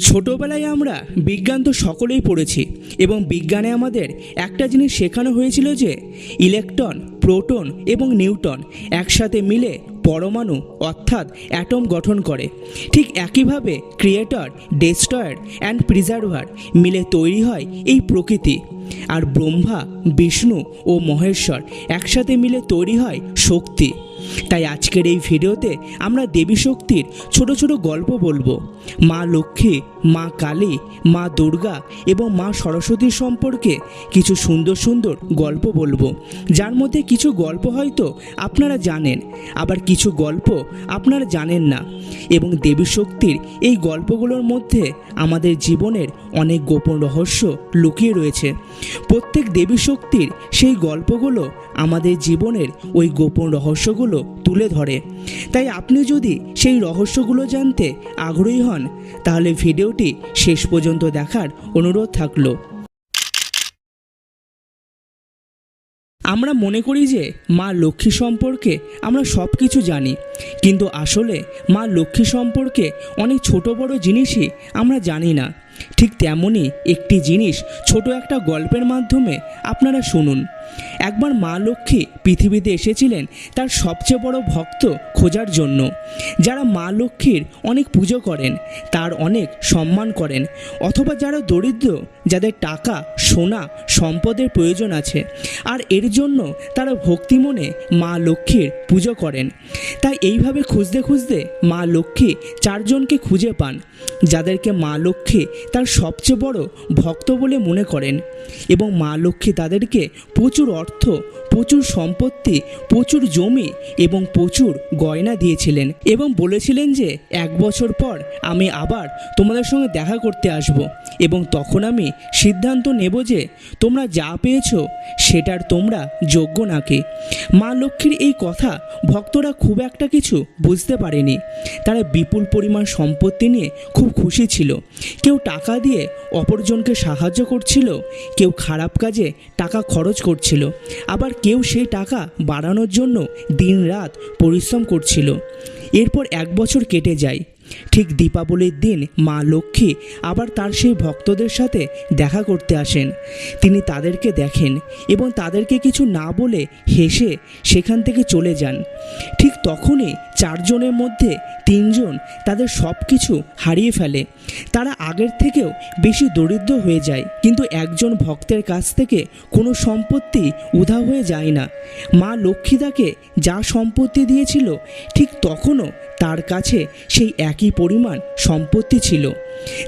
ছোটবেলায় আমরা বিজ্ঞান তো সকলেই পড়েছি এবং বিজ্ঞানে আমাদের একটা জিনিস শেখানো হয়েছিল যে ইলেকট্রন, প্রোটন এবং নিউটন একসাথে মিলে পরমাণু অর্থাৎ অ্যাটম গঠন করে। ঠিক একইভাবে ক্রিয়েটর, ডেস্ট্রয়ার অ্যান্ড প্রিজার্ভার মিলে তৈরি হয় এই প্রকৃতি। আর ব্রহ্মা, বিষ্ণু ও মহেশ্বর একসাথে মিলে তৈরি হয় শক্তি। তাই আজকের এই ভিডিওতে আমরা দেবী শক্তির ছোট ছোট গল্প বলব। মা লক্ষ্মী, মা কালী, মা দুর্গা এবং মা সরস্বতীর সম্পর্কে কিছু সুন্দর সুন্দর গল্প বলব। যার মধ্যে কিছু গল্প হয়তো আপনারা জানেন, আবার কিছু গল্প আপনারা জানেন না। এবং দেবী শক্তির এই গল্পগুলোর মধ্যে আমাদের জীবনের অনেক গোপন রহস্য লুকিয়ে রয়েছে। প্রত্যেক দেবী শক্তির সেই গল্পগুলো আমাদের জীবনের ওই গোপন রহস্যগুলো তুলে ধরে। তাই আপনি যদি সেই রহস্যগুলো জানতে আগ্রহী হন, তাহলে ভিডিওটি শেষ পর্যন্ত দেখার অনুরোধ থাকল। আমরা মনে করি যে মা লক্ষ্মী সম্পর্কে আমরা সব কিছু জানি, কিন্তু আসলে মা লক্ষ্মী সম্পর্কে অনেক ছোট বড় জিনিসই আমরা জানি না। ঠিক তেমনই একটি জিনিস ছোট একটা গল্পের মাধ্যমে আপনারা শুনুন। একবার মা লক্ষ্মী পৃথিবীতে এসেছিলেন তার সবচেয়ে বড় ভক্ত খোঁজার জন্য। যারা মা লক্ষ্মীর অনেক পুজো করেন, তার অনেক সম্মান করেন, অথবা যারা দরিদ্র, যাদের টাকা, সোনা, সম্পদের প্রয়োজন আছে, আর এর জন্য তারা ভক্তি মনে মা লক্ষ্মীর পুজো করেন। তাই এইভাবে খুঁজতে খুঁজতে মা লক্ষ্মী চারজনকে খুঁজে পান, যাদেরকে মা লক্ষ্মী তার সবচেয়ে বড় ভক্ত বলে মনে করেন এবং মা লক্ষ্মী তাদেরকে প্রচুর অর্থ, প্রচুর সম্পত্তি, প্রচুর জমি এবং প্রচুর গয়না দিয়েছিলেন এবং বলেছিলেন যে, এক বছর পর আমি আবার তোমাদের সঙ্গে দেখা করতে আসব। এবং তখন আমি সিদ্ধান্ত নেব যে তোমরা যা পেয়েছ সেটার তোমরা যোগ্য নাকি। মা লক্ষ্মীর এই কথা ভক্তরা খুব একটা কিছু বুঝতে পারেনি। তারা বিপুল পরিমাণ সম্পত্তি নিয়ে খুব খুশি ছিল। কেউ টাকা দিয়ে অপরজনকে সাহায্য করছিল, কেউ খারাপ কাজে টাকা খরচ করছিল, আবার কেউ সেই টাকা বাড়ানোর জন্য দিনরাত পরিশ্রম করছিল। এরপর এক বছর কেটে যায়। ঠিক দীপাবলির দিন মা লক্ষ্মী আবার তার সেই ভক্তদের সাথে দেখা করতে আসেন। তিনি তাদেরকে দেখেন এবং তাদেরকে কিছু না বলে হেসে সেখান থেকে চলে যান। ঠিক তখনই চারজনের মধ্যে তিনজন তাদের সব কিছু হারিয়ে ফেলে। তারা আগের থেকেও বেশি দরিদ্র হয়ে যায়, কিন্তু একজন ভক্তের কাছ থেকে কোনো সম্পত্তি উধা হয়ে যায় না। মা লক্ষ্মীদাকে যা সম্পত্তি দিয়েছিল, ঠিক তখনও তার কাছে সেই একই পরিমাণ সম্পত্তি ছিল।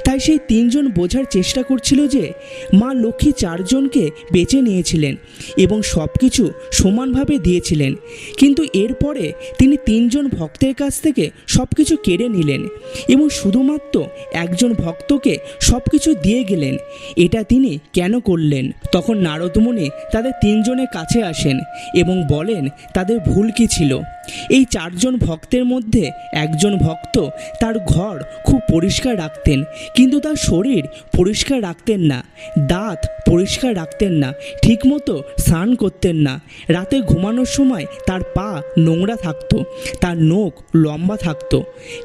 তাই সেই তিনজন বোঝার চেষ্টা করছিল যে মা লক্ষ্মী চারজনকে বেছে নিয়েছিলেন এবং সব কিছু সমানভাবে দিয়েছিলেন। কিন্তু এরপরে তিনি তিনজন ভক্তের কাছ থেকে সব কিছু কেড়ে নিলেন এবং শুধুমাত্র একজন ভক্তকে সব কিছু দিয়ে গেলেন। এটা তিনি কেন করলেন? তখন নারদমুনি তাদের তিনজনের কাছে আসেন এবং বলেন, তাদের ভুল কী ছিল? এই চারজন ভক্তের মধ্যে একজন ভক্ত তার ঘর খুব পরিষ্কার রাখতেন, কিন্তু তার শরীর পরিষ্কার রাখতেন না, দাঁত পরিষ্কার রাখতেন না, ঠিকমতো স্নান করতেন না। রাতে ঘুমানোর সময় তার পা নোংরা থাকতো, তার নখ লম্বা থাকতো,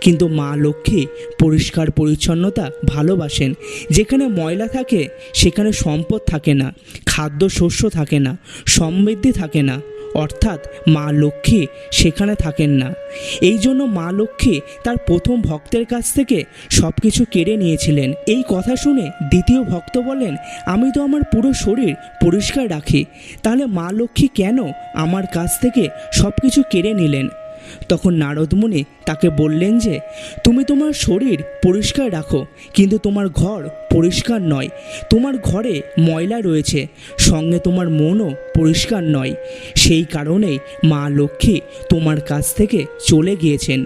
কিন্তু মা লক্ষ্মী পরিষ্কার পরিচ্ছন্নতা ভালোবাসেন। যেখানে ময়লা থাকে, সেখানে সম্পদ থাকে না খাদ্য শস্য থাকে না, সমৃদ্ধি থাকে না। অর্থাৎ মা লক্ষ্মী সেখানে থাকেন না। এই জন্য মা লক্ষ্মী তার প্রথম ভক্তের কাছ থেকে সব কিছু কেড়ে নিয়েছিলেন। এই কথা শুনে দ্বিতীয় ভক্ত বলেন, আমি তো আমার পুরো শরীর পরিষ্কার রাখি। তাহলে মা লক্ষ্মী কেন আমার কাছ থেকে সব কিছু কেড়ে নিলেন? তখন নারদমুনি তাকে বললেন যে, তুমি তোমার শরীর পরিষ্কার রাখো, কিন্তু তোমার ঘর পরিষ্কার নয়। তোমার ঘরে ময়লা রয়েছে, সঙ্গে তোমার মনও পরিষ্কার নয়। সেই কারণেই মা লক্ষ্মী তোমার কাছ থেকে চলে গিয়েছেন।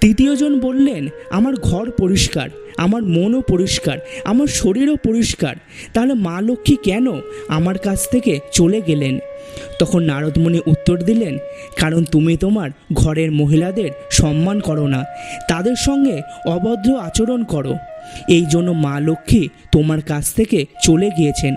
তৃতীয়জন বললেন, আমার ঘর পরিষ্কার, আমার মনও পরিষ্কার, আমার শরীরও পরিষ্কার। তাহলে মা লক্ষ্মী কেন আমার কাছ থেকে চলে গেলেন? তখন নারদমুনি উত্তর দিলেন, কারণ তুমি তোমার ঘরের মহিলাদের সম্মান করো না। তাদের সঙ্গে অভদ্র আচরণ করো। এই জন্য মা লক্ষ্মী তোমার কাছ থেকে চলে গিয়েছেন।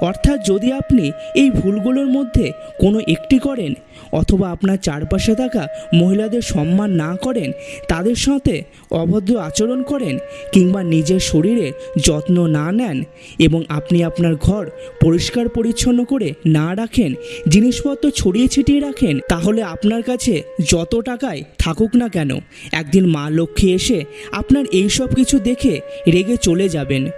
অর্থাৎ যদি আপনি এই ভুলগুলোর মধ্যে কোনো একটি করেন, অথবা আপনার চারপাশে থাকা মহিলাদের সম্মান না করেন, তাদের সাথে অভদ্র আচরণ করেন, কিংবা নিজের শরীরের যত্ন না নেন, এবং আপনি আপনার ঘর পরিষ্কার পরিচ্ছন্ন করে না রাখেন, জিনিসপত্র ছড়িয়ে ছিটিয়ে রাখেন, তাহলে আপনার কাছে যত টাকায় থাকুক না কেন, একদিন মা লক্ষ্মী এসে আপনার এই সব কিছু দেখে রেগে চলে যাবেন।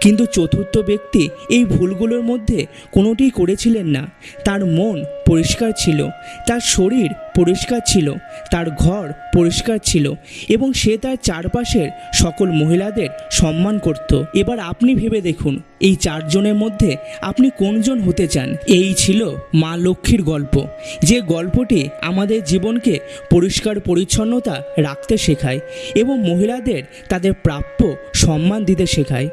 কিন্তু চতুর্থ ব্যক্তি এই ভুলগুলোর মধ্যে কোনোটি করেছিলেন না। তার মন পরিষ্কার ছিল, তার শরীর পরিষ্কার ছিল, তার ঘর পরিষ্কার ছিল এবং সে তার চারপাশের সকল মহিলাদের সম্মান করত। এবার আপনি ভেবে দেখুন, এই চারজনের মধ্যে আপনি কোনজন হতে চান? এই ছিল মা লক্ষ্মীর গল্প। যে গল্পটি আমাদের জীবনকে পরিষ্কার পরিচ্ছন্নতা রাখতে শেখায় এবং মহিলাদের তাদের প্রাপ্য সম্মান দিতে শেখায়।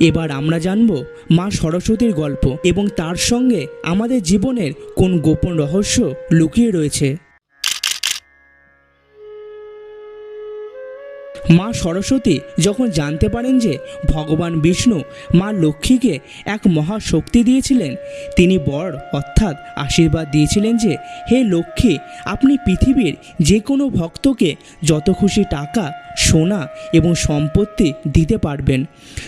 এবার আমরা জানব মা সরস্বতীর গল্প এবং তার সঙ্গে আমাদের জীবনের কোন গোপন রহস্য লুকিয়ে রয়েছে। মা সরস্বতী যখন জানতে পারেন যে ভগবান বিষ্ণু মা লক্ষ্মীকে এক মহা শক্তি দিয়েছিলেন, তিনি বর অর্থাৎ আশীর্বাদ দিয়েছিলেন যে, হে লক্ষ্মী, আপনি পৃথিবীর যে কোনো ভক্তকে যত খুশি টাকা সোনা এবং সম্পত্তি দিতে পারবেন।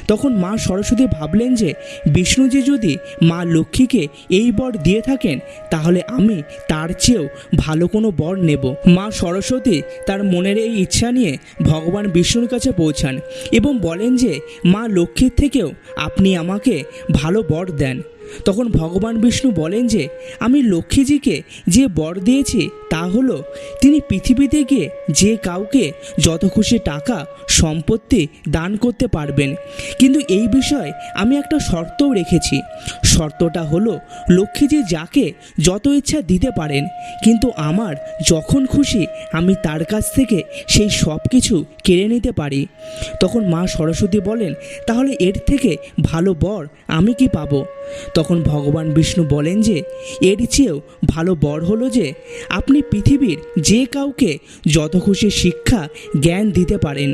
তখন মা সরস্বতী ভাবলেন যে, বিষ্ণুজি যদি মা লক্ষ্মীকে এই বর দিয়ে থাকেন, তাহলে আমি তার চেয়েও ভালো কোনো বর নেব। মা সরস্বতী তার মনের এই ইচ্ছা নিয়ে ভগবান বিষ্ণুর কাছে পৌঁছান এবং বলেন যে, মা লক্ষ্মীর থেকেও আপনি আমাকে ভালো বর দেন। তখন ভগবান বিষ্ণু বলেন যে, আমি লক্ষ্মীজিকে যে বর দিয়েছি তা হলো, তিনি পৃথিবীতে গিয়ে যে কাউকে যত খুশি টাকা, সম্পত্তি দান করতে পারবেন। কিন্তু এই বিষয়ে আমি একটা শর্তও রেখেছি। শর্তটা হলো, লক্ষ্মীজি যাকে যত ইচ্ছা দিতে পারেন, কিন্তু আমার যখন খুশি আমি তার কাছ থেকে সেই সব কিছু কেড়ে নিতে পারি। তখন মা সরস্বতী বলেন, তাহলে এর থেকে ভালো বর আমি কি পাবো? তখন ভগবান বিষ্ণু বলেন যে, এর চেয়েও ভালো বর হলো যে, আপনি পৃথিবীর যে কাউকে যত খুশি শিক্ষা, জ্ঞান দিতে পারেন।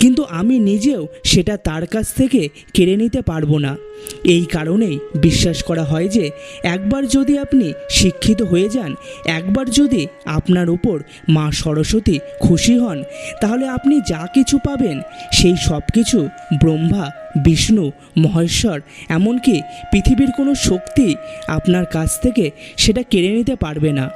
কিন্তু আমি নিজেও সেটা তার কাছ থেকে কেড়ে নিতে পারব না। এই কারণেই বিশ্বাস করা হয় যে, একবার যদি আপনি শিক্ষিত হয়ে যান, একবার যদি আপনার উপর মা সরস্বতী খুশি হন, তাহলে আপনি যা কিছু পাবেন, সেই সব কিছু ব্রহ্মা বিষ্ণু মহেশ্বর এমনকি পৃথিবীর কোনো শক্তি আপনার কাছ থেকে সেটা কেড়ে নিতে পারবে না।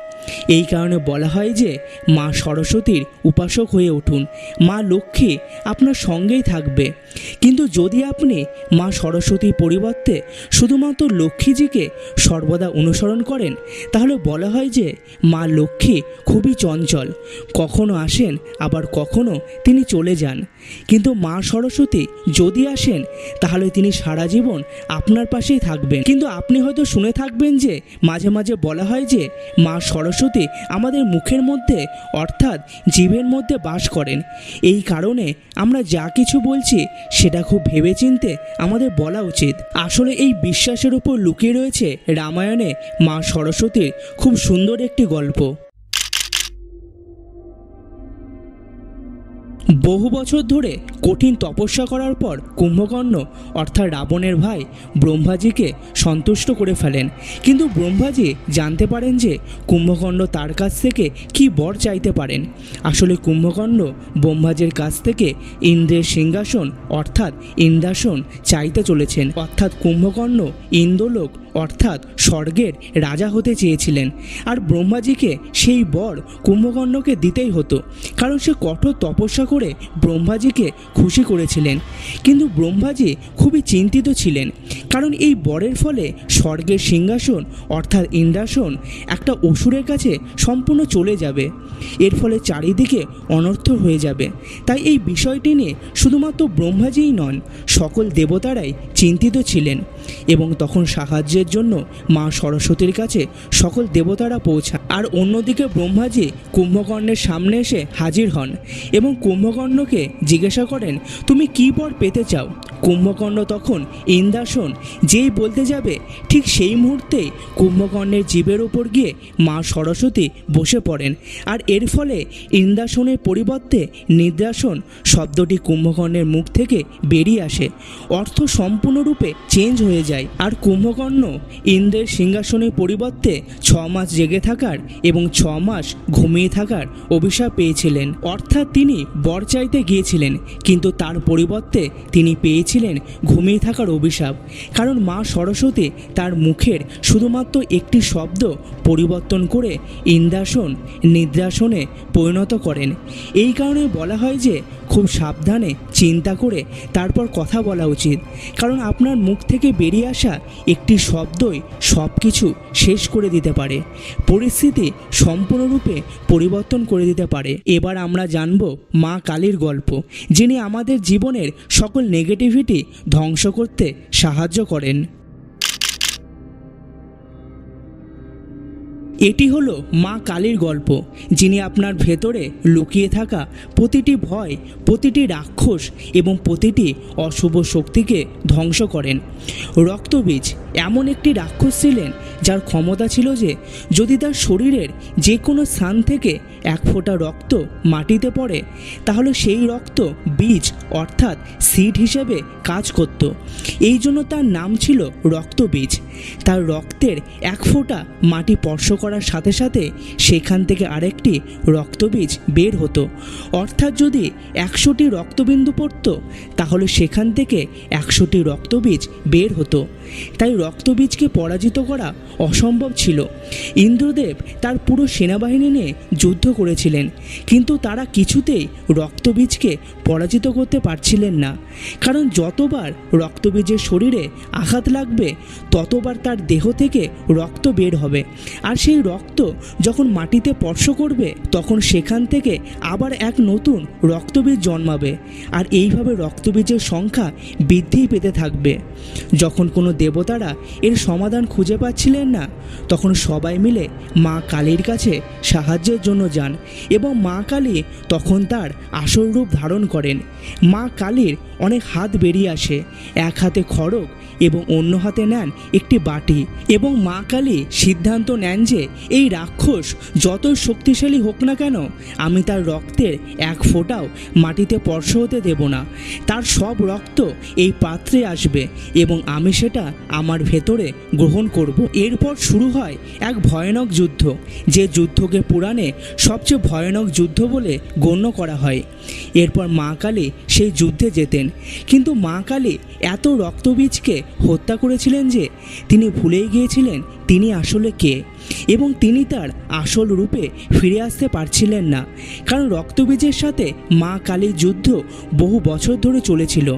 এই কারণে বলা হয় যে মা সরস্বতীর উপাসক হয়ে উঠুন। মা লক্ষ্মী আপনার সঙ্গেই থাকবে। কিন্তু যদি আপনি মা সরস্বতীর পরিবর্তে শুধুমাত্র লক্ষ্মীজিকে সর্বদা অনুসরণ করেন, তাহলে বলা হয় যে মা লক্ষ্মী খুবই চঞ্চল। কখনো আসেন, আবার কখনো তিনি চলে যান। কিন্তু মা সরস্বতী যদি আসেন, তাহলে তিনি সারা জীবন আপনার পাশেই থাকবেন। কিন্তু আপনি হয়তো শুনে থাকবেন যে মাঝে মাঝে বলা হয় যে মা সরস্বতী আমাদের মুখের মধ্যে, অর্থাৎ জীবের মধ্যে বাস করেন। এই কারণে আমরা যা কিছু বলছি, সেটা খুব ভেবেচিন্তে আমাদের বলা উচিত। আসলে এই বিশ্বাসের উপর লুকিয়ে রয়েছে রামায়ণে মা সরস্বতীর খুব সুন্দর একটি গল্প। বহু বছর ধরে কঠিন তপস্যা করার পর কুম্ভকর্ণ, অর্থাৎ রাবণের ভাই ব্রহ্মাজিকে সন্তুষ্ট করে ফেলেন। কিন্তু ব্রহ্মাজি জানতে পারেন যে কুম্ভকর্ণ তার কাছ থেকে কি বর চাইতে পারেন। আসলে কুম্ভকর্ণ ব্রহ্মাজির কাছ থেকে ইন্দ্রের সিংহাসন, অর্থাৎ ইন্দ্রাসন চাইতে চলেছেন। অর্থাৎ কুম্ভকর্ণ ইন্দ্রলোক, অর্থাৎ স্বর্গের রাজা হতে চেয়েছিলেন। আর ব্রহ্মাজিকে সেই বর কুম্ভকর্ণকে দিতেই হতো, কারণ সে কঠোর তপস্যা করে ব্রহ্মাজিকে খুশি করেছিলেন। কিন্তু ব্রহ্মাজি খুবই চিন্তিত ছিলেন। কারণ এই বরের ফলে স্বর্গের সিংহাসন অর্থাৎ ইন্দ্রাসন একটা অসুরের কাছে সম্পূর্ণ চলে যাবে। এর ফলে চারিদিকে অনর্থ হয়ে যাবে। তাই এই বিষয়টি নিয়ে শুধুমাত্র ব্রহ্মাজিই নন, সকল দেবতারাই চিন্তিত ছিলেন এবং তখন সাহায্যের জন্য মা সরস্বতীর কাছে সকল দেবতারা পৌঁছান আর অন্যদিকে ব্রহ্মাজি কুম্ভকর্ণের সামনে এসে হাজির হন এবং কুম্ভকর্ণকে জিজ্ঞাসা করেন, তুমি কী বর পেতে চাও? কুম্ভকর্ণ তখন ইন্দাসন যেই বলতে যাবে, ঠিক সেই মুহূর্তে কুম্ভকর্ণের জীবের ওপর গিয়ে মা সরস্বতী বসে পড়েন। আর এর ফলে ইন্দাসনের পরিবর্তে নিদ্রাসন শব্দটি কুম্ভকর্ণের মুখ থেকে বেরিয়ে আসে। অর্থ সম্পূর্ণরূপে চেঞ্জ হয়ে যায়। আর কুম্ভকর্ণ ইন্দ্রের সিংহাসনের পরিবর্তে ছ মাস জেগে থাকার এবং ছ মাস ঘুমিয়ে থাকার অভিশাপ পেয়েছিলেন। অর্থাৎ তিনি বর চাইতে গিয়েছিলেন, কিন্তু তার পরিবর্তে তিনি পেয়েছিলেন ঘুমিয়ে থাকার অভিশাপ। কারণ মা সরস্বতী তার মুখের শুধুমাত্র একটি শব্দ পরিবর্তন করে ইন্দ্রাসন, নিদ্রাসনে পরিণত করেন। এই কারণে বলা হয় যে খুব সাবধানে চিন্তা করে তারপর কথা বলা উচিত। কারণ আপনার মুখ থেকে বেরিয়ে আসা একটি শব্দই সব কিছু শেষ করে দিতে পারে। পরিস্থিতি সম্পূর্ণরূপে পরিবর্তন করে দিতে পারে। এবার আমরা জানব মা কালীর গল্প, যিনি আমাদের জীবনের সকল নেগেটিভিটি ধ্বংস করতে সাহায্য করেন। এটি হলো মা কালীর গল্প, যিনি আপনার ভেতরে লুকিয়ে থাকা প্রতিটি ভয়, প্রতিটি রাক্ষস এবং প্রতিটি অশুভ শক্তিকে ধ্বংস করেন। রক্তবীজ এমন একটি রাক্ষস ছিলেন যার ক্ষমতা ছিল যে, যদি তার শরীরের যে কোনো স্থান থেকে এক ফোঁটা রক্ত মাটিতে পড়ে, তাহলে সেই রক্ত বীজ অর্থাৎ সিড হিসেবে কাজ করত। এই জন্য তার নাম ছিল রক্তবীজ। তার রক্তের এক ফোঁটা মাটি স্পর্শ করার সাথে সাথে সেখান থেকে আরেকটি রক্তবীজ বের হতো। অর্থাৎ যদি একশোটি রক্তবিন্দু পড়ত, তাহলে সেখান থেকে একশোটি রক্তবীজ বের হতো। তাই রক্তবীজকে পরাজিত করা অসম্ভব ছিল। ইন্দ্রদেব তার পুরো সেনাবাহিনী নিয়ে যুদ্ধ করেছিলেন, কিন্তু তারা কিছুতেই রক্তবীজকে পরাজিত করতে পারছিলেন না। কারণ যতবার রক্তবীজের শরীরে আঘাত লাগবে, ততবার তার দেহ থেকে রক্ত বের হবে। আর সেই রক্ত যখন মাটিতে স্পর্শ করবে, তখন সেখান থেকে আবার এক নতুন রক্তবীজ জন্মাবে, আর এইভাবে রক্তবীজের সংখ্যা বৃদ্ধি পেতে থাকবে। যখন কোনো দেবতারা এর সমাধান খুঁজে পাচ্ছিলেন না, তখন সবাই মিলে মা কালীর কাছে সাহায্যের জন্য যান এবং মা কালী তখন তার আসল রূপ ধারণ করেন। মা কালীর অনেক হাত বেরিয়ে আসে, এক হাতে খড়গ এবং অন্য হাতে নেন একটি বাটি এবং মা কালী সিদ্ধান্ত নেন যে এই রাক্ষস যতই শক্তিশালী হোক না কেন, আমি তার রক্তের এক ফোঁটাও মাটিতে স্পর্শ হতে দেব না। তার সব রক্ত এই পাত্রে আসবে এবং আমি সেটা আমার ভেতরে গ্রহণ করব। এরপর শুরু হয় এক ভয়ানক যুদ্ধ, যে যুদ্ধকে পুরাণে সবচেয়ে ভয়ানক যুদ্ধ বলে গণ্য করা হয়। এরপর মা কালী সেই যুদ্ধে যেতেন, কিন্তু মা কালী এত রক্তবীজকে হত্যা করেছিলেন যে, তিনি ভুলেই গিয়েছিলেন তিনি আসলে কে? এবং তিনি তার আসল রূপে ফিরে আসতে পারছিলেন না। কারণ রক্তবীজের সাথে মা কালীর যুদ্ধ বহু বছর ধরে চলেছিল।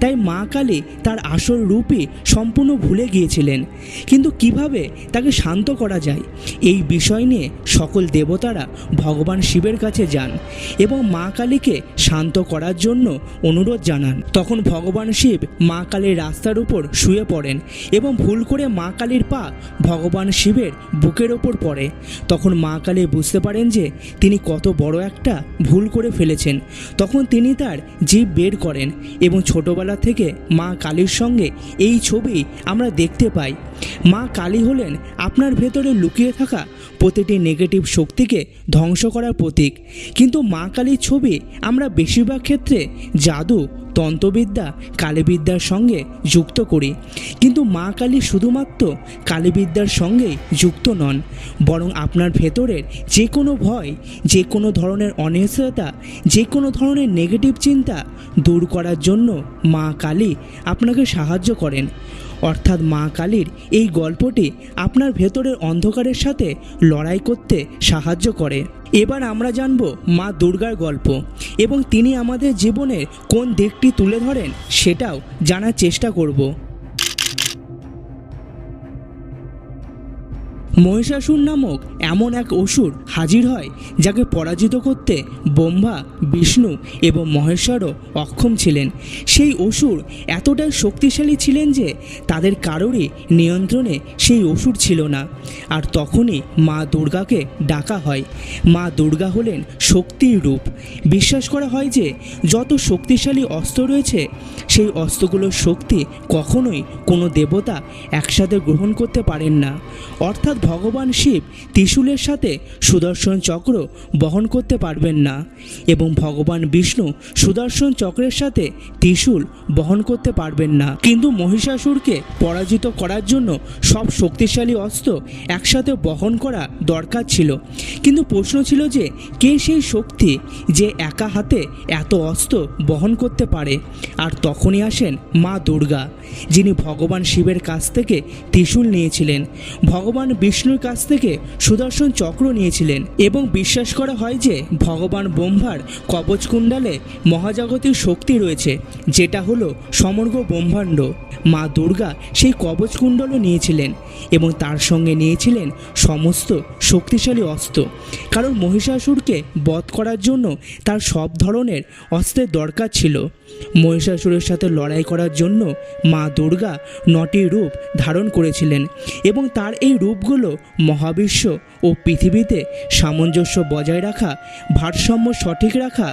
তাই মা কালী তার আসল রূপই সম্পূর্ণ ভুলে গিয়েছিলেন। কিন্তু কীভাবে তাকে শান্ত করা যায়? এই বিষয় নিয়ে সকল দেবতারা ভগবান শিবের কাছে যান এবং মা কালীকে শান্ত করার জন্য অনুরোধ জানান। তখন ভগবান শিব মা কালীর রাস্তার উপর শুয়ে পড়েন এবং ভুল করে মা কালীর পা ভগবান শিবের বুকের ওপর পড়ে। তখন মা কালী বুঝতে পারেন যে তিনি কত বড় একটা ভুল করে ফেলেছেন। তখন তিনি তার জীব বের করেন এবং ছোটবেলা থেকে মা কালীর সঙ্গে এই ছবি আমরা দেখতে পাই। মা কালী হলেন আপনার ভেতরে লুকিয়ে থাকা প্রতিটি নেগেটিভ শক্তিকে ধ্বংস করার প্রতীক। কিন্তু মা কালীর ছবি আমরা বেশিরভাগ ক্ষেত্রে জাদু, তন্ত্রবিদ্যা, কালীবিদ্যার সঙ্গে যুক্ত করি। কিন্তু মা কালী শুধুমাত্র কালীবিদ্যার সঙ্গেই যুক্ত নন, বরং আপনার ভেতরের যে কোনো ভয় যে কোনো ধরনের অনিশ্চয়তা যে কোনো ধরনের নেগেটিভ চিন্তা দূর করার জন্য মা কালী আপনাকে সাহায্য করেন। অর্থাৎ মা কালীর এই গল্পটি আপনার ভেতরের অন্ধকারের সাথে লড়াই করতে সাহায্য করে। এবার আমরা জানব মা দুর্গার গল্প এবং তিনি আমাদের জীবনের কোন দিকটি তুলে ধরেন সেটাও জানার চেষ্টা করব। মহিষাসুর নামক এমন এক অসুর হাজির হয়, যাকে পরাজিত করতে ব্রহ্মা, বিষ্ণু এবং মহেশ্বরও অক্ষম ছিলেন। সেই অসুর এতটাই শক্তিশালী ছিলেন যে তাদের কারোরই নিয়ন্ত্রণে সেই অসুর ছিল না। আর তখনই মা দুর্গাকে ডাকা হয়। মা দুর্গা হলেন শক্তির রূপ। বিশ্বাস করা হয় যে যত শক্তিশালী অস্ত্র রয়েছে, সেই অস্ত্রগুলোর শক্তি কখনোই কোনো দেবতা একসাথে গ্রহণ করতে পারেন না। অর্থাৎ ভগবান শিব ত্রিশূলের সাথে সুদর্শন চক্র বহন করতে পারবেন না এবং ভগবান বিষ্ণু সুদর্শন চক্রের সাথে ত্রিশূল বহন করতে পারবেন না। কিন্তু মহিষাসুরকে পরাজিত করার জন্য সব শক্তিশালী অস্ত্র একসাথে বহন করা দরকার ছিল। কিন্তু প্রশ্ন ছিল যে, কে সেই শক্তি যে একা হাতে এত অস্ত্র বহন করতে পারে? আর তখনই আসেন মা দুর্গা, যিনি ভগবান শিবের কাছ থেকে ত্রিশূল নিয়েছিলেন। ভগবান বিষ্ণুর কাছ থেকে সুদর্শন চক্র নিয়েছিলেন এবং বিশ্বাস করা হয় যে ভগবান ব্রহ্মার কবচকুণ্ডালে মহাজাগতিক শক্তি রয়েছে, যেটা হলো সমগ্র ব্রহ্মাণ্ড। মা দুর্গা সেই কবচকুণ্ডলও নিয়েছিলেন এবং তার সঙ্গে নিয়েছিলেন সমস্ত শক্তিশালী অস্ত্র। কারণ মহিষাসুরকে বধ করার জন্য তার সব ধরনের অস্ত্রের দরকার ছিল। মহিষাসুরের সাথে লড়াই করার জন্য মা দুর্গা নটি রূপ ধারণ করেছিলেন এবং তার এই রূপগুলো মহাবিশ্ব। ও পৃথিবীতে সামঞ্জস্য বজায় রাখা, ভারসাম্য সঠিক রাখা,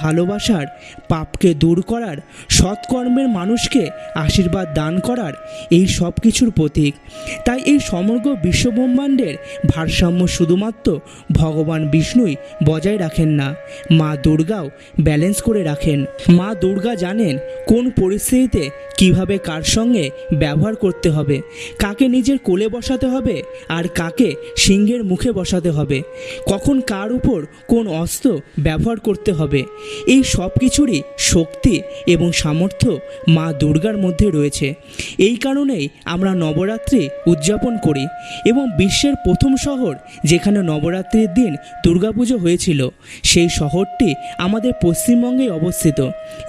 ভালোবাসার পাপকে দূর করার, সৎকর্মের মানুষকে আশীর্বাদ দান করার এই সব কিছুর প্রতীক। তাই এই সমগ্র বিশ্বব্রহ্মাণ্ডের ভারসাম্য শুধুমাত্র ভগবান বিষ্ণুই বজায় রাখেন না, মা দুর্গাও ব্যালেন্স করে রাখেন। মা দুর্গা জানেন কোন পরিস্থিতিতে কীভাবে কার সঙ্গে ব্যবহার করতে হবে, কাকে নিজের কোলে বসাতে হবে আর কাকে সিংহের মুখে বসাতে হবে। কখন কার উপর কোন অস্ত্র ব্যবহার করতে হবে। এই সব কিছুরই শক্তি এবং সামর্থ্য মা দুর্গার মধ্যে রয়েছে। এই কারণেই আমরা নবরাত্রি উদযাপন করি এবং বিশ্বের প্রথম শহর যেখানে নবরাত্রির দিন দুর্গাপুজো হয়েছিল, সেই শহরটি আমাদের পশ্চিমবঙ্গে অবস্থিত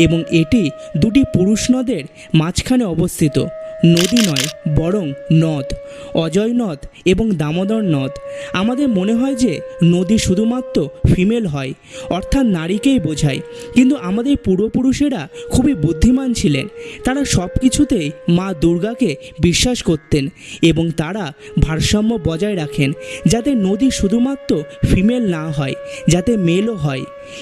এবং এটি দুটি পুরুষ নদের মাঝখানে অবস্থিত। নদী নয়, বরং নদ। অজয় নদ এবং দামোদর নদ। আমাদের মনে হয় যে নদী শুধুমাত্র ফিমেল হয়, অর্থাৎ নারীকেই বোঝায়। কিন্তু আমাদের পূর্বপুরুষেরা খুবই বুদ্ধিমান ছিলেন। তারা সব কিছুতেই মা দুর্গাকে বিশ্বাস করতেন এবং তারা ভারসাম্য বজায় রাখেন, যাতে নদী শুধুমাত্র ফিমেল না হয়, যাতে মেলও হয়।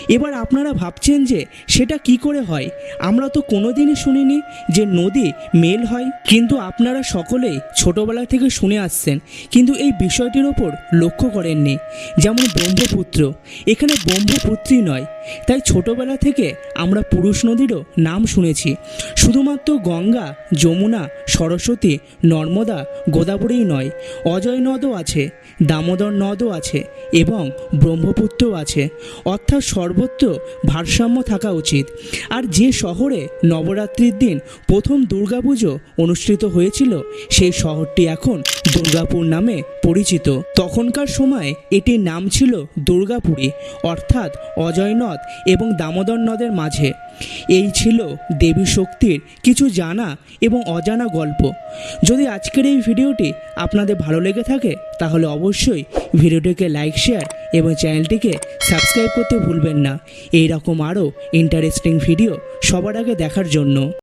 এবার আপনারা ভাবছেন যে সেটা কি করে হয়? আমরা তো কোনোদিনই শুনিনি যে নদী মেল হয়। কিন্তু আপনারা সকলেই ছোটবেলা থেকে শুনে আসছেন, কিন্তু এই বিষয়টির ওপর লক্ষ্য করেননি। যেমন ব্রহ্মপুত্র, এখানে ব্রহ্মপুত্রই নয়, তাই ছোটবেলা থেকে আমরা পুরুষ নদীরও নাম শুনেছি। শুধুমাত্র গঙ্গা, যমুনা, সরস্বতী, নর্মদা, গোদাবরীই নয় অজয় নদও আছে। দামোদর নদও আছে এবং ব্রহ্মপুত্রও আছে। অর্থাৎ সর্বত্র ভারসাম্য থাকা উচিত। আর যে শহরে নবরাত্রির দিন প্রথম দুর্গাপুজো অনুষ্ঠিত হয়েছিল, সেই শহরটি এখন দুর্গাপুর নামে পরিচিত। তখনকার সময় এটির নাম ছিল দুর্গাপুরী, অর্থাৎ অজয় নদ এবং দামোদর নদের মাঝে। এই ছিল দেবী শক্তির কিছু জানা এবং অজানা গল্প। যদি আজকের এই ভিডিওটি আপনাদের ভালো লেগে থাকে, তাহলে অবশ্যই ভিডিওটিকে লাইক শেয়ার এবং চ্যানেলটিকে সাবস্ক্রাইব করতে ভুলবেন না। এই রকম আরও ইন্টারেস্টিং ভিডিও সবার আগে দেখার জন্য।